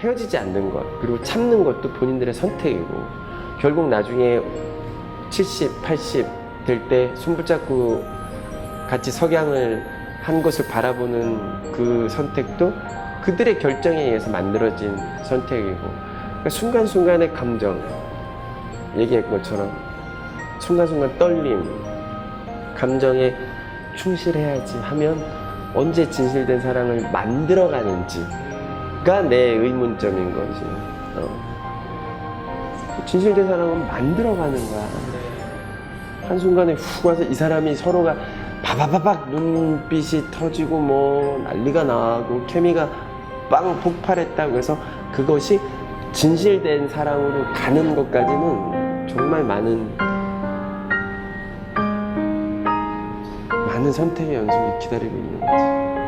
헤어지지 않는 것 그리고 참는 것도 본인들의 선택이고 결국 나중에 70, 80 될 때 손붙잡고 같이 석양을 한 것을 바라보는 그 선택도 그들의 결정에 의해서 만들어진 선택이고 그러니까 순간순간의 감정 얘기한 것처럼 순간순간 떨림 감정에 충실해야지 하면 언제 진실된 사랑을 만들어가는지가 내 의문점인 거지 어. 진실된 사랑은 만들어가는 거야 한순간에 훅 와서 이 사람이 서로가 바바바박 눈빛이 터지고 뭐 난리가 나고 케미가 빵 폭발했다 그래서 그것이 진실된 사랑으로 가는 것까지는 정말 많은 많은 선택의 연속이 기다리고 있는 거지.